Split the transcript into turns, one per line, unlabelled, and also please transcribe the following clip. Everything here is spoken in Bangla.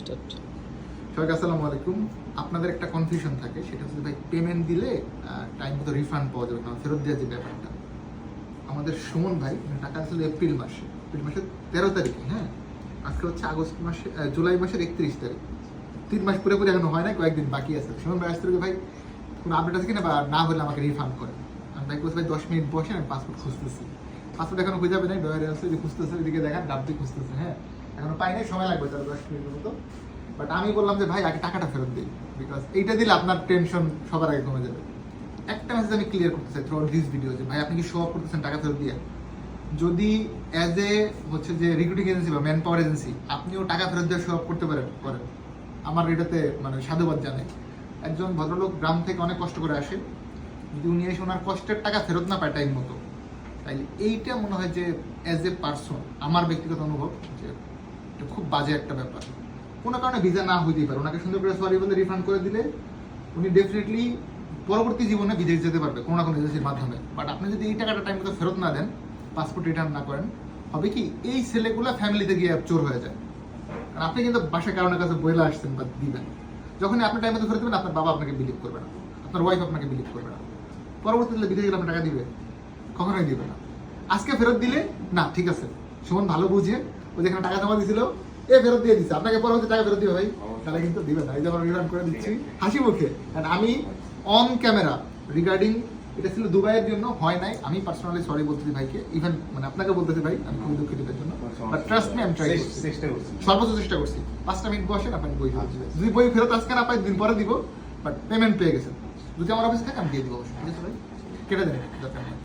স্টার্ট
সবাইকে আসসালামু আলাইকুম। আপনাদের একটা কনফিউশন থাকে, সেটা হচ্ছে ভাই পেমেন্ট দিলে টাইম মতো রিফান্ড পাওয়া যাবে না, ফেরত দেওয়ার যে ব্যাপারটা। আমাদের সুমন ভাই টাকা আসলে এপ্রিল মাসে। এপ্রিল মাসের তেরো তারিখে হ্যাঁ? আজকে হচ্ছে আগস্ট মাসে জুলাই মাসের একত্রিশ তারিখ। তিন মাস পুরোপুরি এখনও হয় না কয়েকদিন বাকি আছে। সুমন ভাই আসতে ভাই, কোনো আপডেট আছে কিনা বা না হলে আমাকে রিফান্ড করেন? আমি ভাই বলছি, ভাই, দশ মিনিট বসে আমি পাসপোর্ট খুঁজতেছি। পাসপোর্ট এখনও যাবে না ডয়ারে আছে, খুঁজতেছে এদিকে দেখান ডাব্বি খুঁজতেছে হ্যাঁ? পাই সময় লাগবে তাহলে দশ মিনিটের মতো। বাট আমি বললাম যে, ভাই, আগে টাকাটা ফেরত দিই বিকজ এইটা দিলে আপনার টেনশন সবার আগে কমে যাবে। একটা মেসেজ আমি ক্লিয়ার করতে চাই থ্রু দিস ভিডিও যে, ভাই, আপনি কি শো অফ করতেছেন টাকা ফেরত দিয়ে? যদি অ্যাজ এ হচ্ছে যে রিক্রুটিং এজেন্সি বা ম্যান পাওয়ার এজেন্সি আপনিও টাকা ফেরত দিয়ে শো অফ করতে পারেন, করেন। আমার এটাতে মানে সাধুবাদ জানাই। একজন ভদ্রলোক গ্রাম থেকে অনেক কষ্ট করে আসে। যদি উনি এসে ওনার কষ্টের টাকা ফেরত না পায় টাইম মতো, তাইলে এইটা মনে হয় যে অ্যাজ এ পার্সন আমার ব্যক্তিগত অনুভব যে এটা খুব বাজে একটা ব্যাপার। কোনো কারণে ভিসা না হইতেই পারে। ওনাকে সুন্দর করে সরি বলে রিফান্ড করে দিলে উনি ডেফিনেটলি পরবর্তী জীবনে বিদেশ যেতে পারবে, কোনো না কোনো এজেন্সির মাধ্যমে। বাট আপনি যদি এই টাকাটা টাইম মতো ফেরত না দেন পাসপোর্ট রিটার্ন না করেন, হবে কি এই ছেলেগুলো ফ্যামিলিতে গিয়ে চোর হয়ে যায়। কারণ আপনি কিন্তু বাসায় কারণের কাছে বইলে আসছেন বা দিবেন। যখনই আপনি টাইম মতো ফেরত দেবেন, আপনার বাবা আপনাকে বিলিভ করবে না। আপনার ওয়াইফ আপনাকে বিলিভ করবে না। পরবর্তীতে বিদেশ গেলে আপনি টাকা দিবে? কখনোই দিবে না। আজকে ফেরত দিলে, না, ঠিক আছে। সুমন ভালো বুঝে ও যেখানে টাকা জমা দিয়েছিল এ ফেরত দিয়ে দিচ্ছে আপনাকে পরবর্তী টাকা ফেরত দিবে ভাই। তাহলে কিন্তু দিবে না। এই যে আমরা রিটার্ন করে দিচ্ছি। হাসি মুখে। And আমি অন ক্যামেরা রিগার্ডিং এটা ছিল দুবাইয়ের জন্য হয় নাই। আমি পার্সোনালি সরি বলতেছি ভাইকে। ইভেন মানে আপনাকে বলতেছি ভাই আমি খুবই দুঃখিত এটার জন্য। বাট ট্রাস্ট মি আমি ট্রাই
চেষ্টা করছি।
সর্বোচ্চ চেষ্টা করছি। পাঁচটা মিনিট বসেন আপনাকে বই যদি বই ফেরত আজকে না পাই দিন পরে দিব। বাট পেমেন্ট পেয়ে গেছেন। যদি আমার অফিসে থাকে আমি দিয়ে দিব ঠিক আছে ভাই? কেটে দেন দরকার